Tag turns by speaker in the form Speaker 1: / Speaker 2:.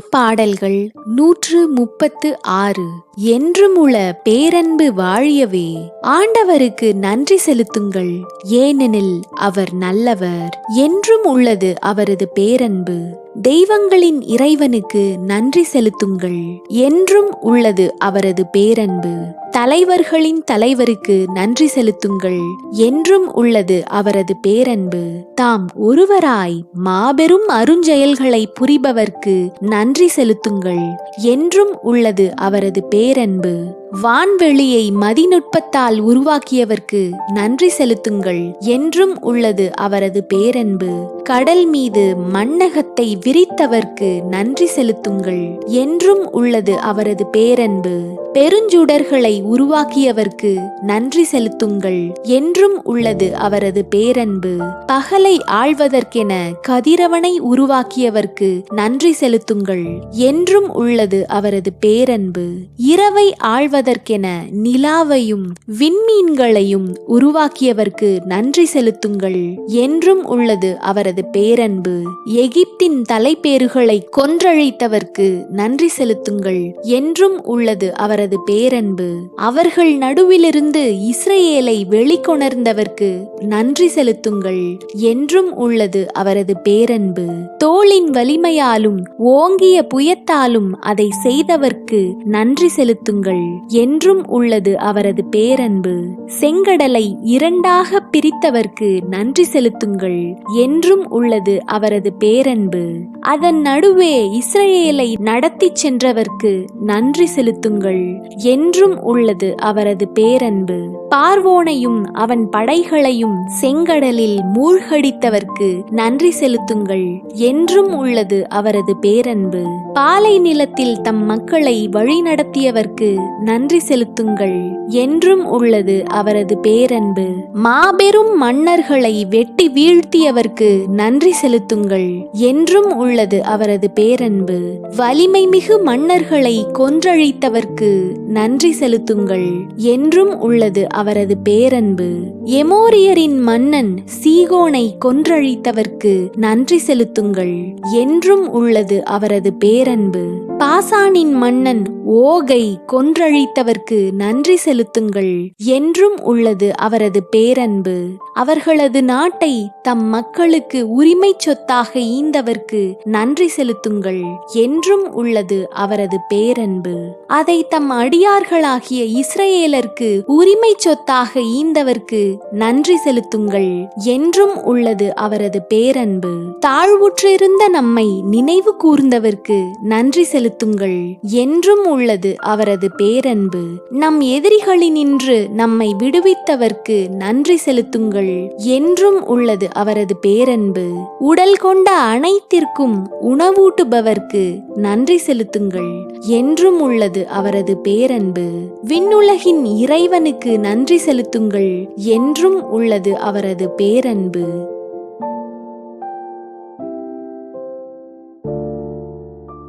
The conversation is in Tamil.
Speaker 1: திருப்பாடல்கள் நூற்று முப்பத்து ஆறு. என்றுமுள பேரன்பு வாழியவே. ஆண்டவருக்கு நன்றி செலுத்துங்கள். ஏனெனில் அவர் நல்லவர். என்றும் உள்ளது அவரது பேரன்பு. தெய்வங்களின் இறைவனுக்கு நன்றி செலுத்துங்கள். என்றும் உள்ளது அவரது பேரன்பு. தலைவர்களின் தலைவருக்கு நன்றி செலுத்துங்கள். என்றும் உள்ளது அவரது பேரன்பு. தாம் ஒருவராய் மாபெரும் அருஞ்செயல்களை புரிபவர்க்கு நன்றி செலுத்துங்கள். என்றும் உள்ளது அவரது பேரன்பு வான்வெளியை மதிநுட்பத்தால் உருவாக்கியவர்க்கு நன்றி செலுத்துங்கள். என்றும் உள்ளது அவரது பேரன்பு. கடல் மீது மண்ணகத்தை விரித்தவர்க்கு நன்றி செலுத்துங்கள். என்றும் உள்ளது அவரது பேரன்பு. பெருஞ்சுடர்களை உருவாக்கியவர்க்கு நன்றி செலுத்துங்கள். என்றும் உள்ளது அவரது பேரன்பு. பகலை ஆழ்வதற்கென கதிரவனை உருவாக்கியவர்க்கு நன்றி செலுத்துங்கள். என்றும் உள்ளது அவரது பேரன்பு. இரவை ஆழ்வதற்கென நிலாவையும் விண்மீன்களையும் உருவாக்கியவர்க்கு நன்றி செலுத்துங்கள். என்றும் உள்ளது அவரது பேரன்பு. எகிப்தின் தலைப்பேறுகளை கொன்றழித்தவர்க்கு நன்றி செலுத்துங்கள். என்றும் உள்ளது அவரது பேரன்பு அவர்கள் நடுவிலிருந்து இஸ்ரேலை வெளிக்கொணர்ந்தவர்க்கு நன்றி செலுத்துங்கள். என்றும் உள்ளது அவரது பேரன்பு. தோளின் வலிமையாலும் ஓங்கிய புயத்தாலும் அதை செய்தவர்க்கு நன்றி செலுத்துங்கள். என்றும் உள்ளது அவரது பேரன்பு. செங்கடலை இரண்டாக பிரித்தவர்க்கு நன்றி செலுத்துங்கள். என்றும் உள்ளது அவரது பேரன்பு. அதன் நடுவே இஸ்ரேலை நடத்திச் சென்றவர்க்கு நன்றி செலுத்துங்கள். என்றும் உள்ளது அவரது பேரன்பு. பார்வோனையும் அவன் படைகளையும் செங்கடலில் மூழ்கடித்தவர்க்கு நன்றி செலுத்துங்கள் என்றும் உள்ளது அவரது பேரன்பு. பாலை நிலத்தில் தம் மக்களை வழிநடத்தியவர்க்கு நன்றி செலுத்துங்கள் என்றும் உள்ளது அவரது பேரன்பு. மாபெரும் மன்னர்களை வெட்டி வீழ்த்தியவர்க்கு நன்றி செலுத்துங்கள் என்றும் உள்ளது அவரது பேரன்பு. வலிமை மிகு மன்னர்களை கொன்றழித்தவர்க்கு நன்றி செலுத்துங்கள். என்றும் உள்ளது அவரது பேரன்பு. எமோரியரின் மன்னன் சீகோனை கொன்றழித்தவர்க்கு நன்றி செலுத்துங்கள். என்றும் உள்ளது அவரது பேரன்பு. பாசானின் மன்னன் ஓகை கொன்றழித்தவர்க்கு நன்றி செலுத்துங்கள். என்றும் உள்ளது அவரது பேரன்பு. அவர்களது நாட்டை தம் மக்களுக்கு உரிமை சொத்தாக ஈந்தவர்க்கு நன்றி செலுத்துங்கள். என்றும் உள்ளது அவரது பேரன்பு. அதை தம் அடியார்களாகிய இஸ்ரேலருக்கு உரிமை சொத்தாக ஈந்தவர்க்கு நன்றி செலுத்துங்கள். என்றும் உள்ளது அவரது பேரன்பு. தாழ்வுற்றிருந்த நம்மை நினைவு கூர்ந்தவர்க்கு நன்றி செலுத்துங்கள் என்றும் உள்ளது அவரது பேரன்பு. நம் எதிரிகளினின்று நம்மை விடுவித்தவர்க்கு நன்றி செலுத்துங்கள். என்றும் உள்ளது அவரது பேரன்பு. உடல் கொண்ட அனைத்திற்கும் உணவூட்டுபவர்க்கு நன்றி செலுத்துங்கள். என்றும் உள்ளது அவரது பேரன்பு. விண்ணுலகின் இறைவனுக்கு நன்றி செலுத்துங்கள். என்றும் உள்ளது அவரது பேரன்பு.